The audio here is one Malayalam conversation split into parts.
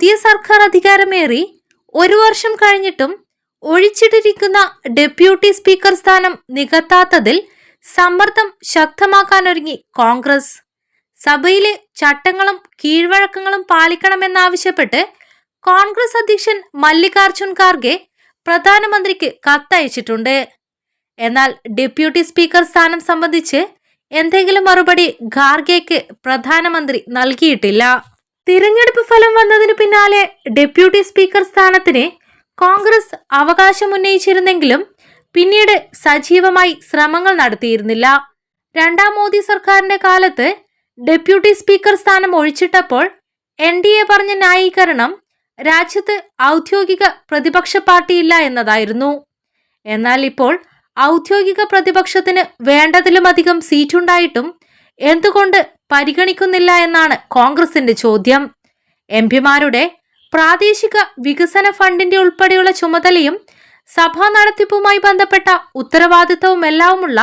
പുതിയ സർക്കാർ അധികാരമേറി ഒരു വർഷം കഴിഞ്ഞിട്ടും ഒഴിച്ചിട്ടിരിക്കുന്ന ഡെപ്യൂട്ടി സ്പീക്കർ സ്ഥാനം നികത്താത്തതിൽ സമ്മർദ്ദം ശക്തമാക്കാനൊരുങ്ങി കോൺഗ്രസ്. സഭയിലെ ചട്ടങ്ങളും കീഴ്വഴക്കങ്ങളും പാലിക്കണമെന്നാവശ്യപ്പെട്ട് കോൺഗ്രസ് അധ്യക്ഷൻ മല്ലികാർജുൻ ഖാർഗെ പ്രധാനമന്ത്രിക്ക് കത്തയച്ചിട്ടുണ്ട്. എന്നാൽ ഡെപ്യൂട്ടി സ്പീക്കർ സ്ഥാനം സംബന്ധിച്ച് എന്തെങ്കിലും മറുപടി ഖാർഗെക്ക് പ്രധാനമന്ത്രി നൽകിയിട്ടില്ല. തിരഞ്ഞെടുപ്പ് ഫലം വന്നതിന് പിന്നാലെ ഡെപ്യൂട്ടി സ്പീക്കർ സ്ഥാനത്തിന് കോൺഗ്രസ് അവകാശമുന്നയിച്ചിരുന്നെങ്കിലും പിന്നീട് സജീവമായി ശ്രമങ്ങൾ നടത്തിയിരുന്നില്ല. രണ്ടാം മോദി സർക്കാരിന്റെ കാലത്ത് ഡെപ്യൂട്ടി സ്പീക്കർ സ്ഥാനം ഒഴിച്ചിട്ടപ്പോൾ എൻ ഡി എ പറഞ്ഞ ന്യായീകരണം രാജ്യത്ത് ഔദ്യോഗിക പ്രതിപക്ഷ പാർട്ടിയില്ല എന്നതായിരുന്നു. എന്നാൽ ഇപ്പോൾ ഔദ്യോഗിക പ്രതിപക്ഷത്തിന് വേണ്ടതിലുമധികം സീറ്റുണ്ടായിട്ടും എന്തുകൊണ്ട് പരിഗണിക്കുന്നില്ല എന്നാണ് കോൺഗ്രസിന്റെ ചോദ്യം. എം പിമാരുടെ പ്രാദേശിക വികസന ഫണ്ടിന്റെ ഉൾപ്പെടെയുള്ള ചുമതലയും സഭാ നടത്തിപ്പുമായി ബന്ധപ്പെട്ട ഉത്തരവാദിത്തവുമെല്ലാമുള്ള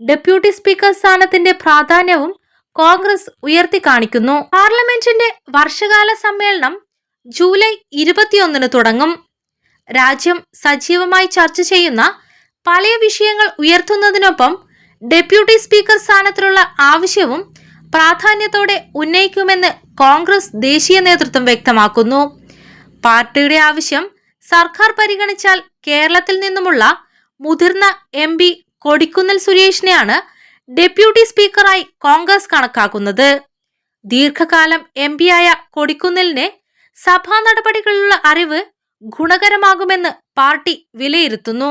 ഡെപ്യൂട്ടി സ്പീക്കർ സ്ഥാനത്തിന്റെ പ്രാധാന്യവും കോൺഗ്രസ് ഉയർത്തി കാണിക്കുന്നു. പാർലമെന്റിന്റെ വർഷകാല സമ്മേളനം ജൂലൈ ഇരുപത്തിയൊന്നിന് തുടങ്ങും. രാജ്യം സജീവമായി ചർച്ച ചെയ്യുന്ന പല വിഷയങ്ങൾ ഉയർത്തുന്നതിനൊപ്പം ഡെപ്യൂട്ടി സ്പീക്കർ സ്ഥാനത്തിനുള്ള ആവശ്യവും പ്രാധാന്യത്തോടെ ഉന്നയിക്കുമെന്ന് കോൺഗ്രസ് ദേശീയ നേതൃത്വം വ്യക്തമാക്കുന്നു. പാർട്ടിയുടെ ആവശ്യം സർക്കാർ പരിഗണിച്ചാൽ കേരളത്തിൽ നിന്നുമുള്ള മുതിർന്ന എം പി കൊടിക്കുന്നിൽ സുരേഷിനെയാണ് ഡെപ്യൂട്ടി സ്പീക്കറായി കോൺഗ്രസ് കണക്കാക്കുന്നത്. ദീർഘകാലം എം പിയായ കൊടിക്കുന്നിലിന് സഭാ നടപടികളിലുള്ള അറിവ് ഗുണകരമാകുമെന്ന് പാർട്ടി വിലയിരുത്തുന്നു.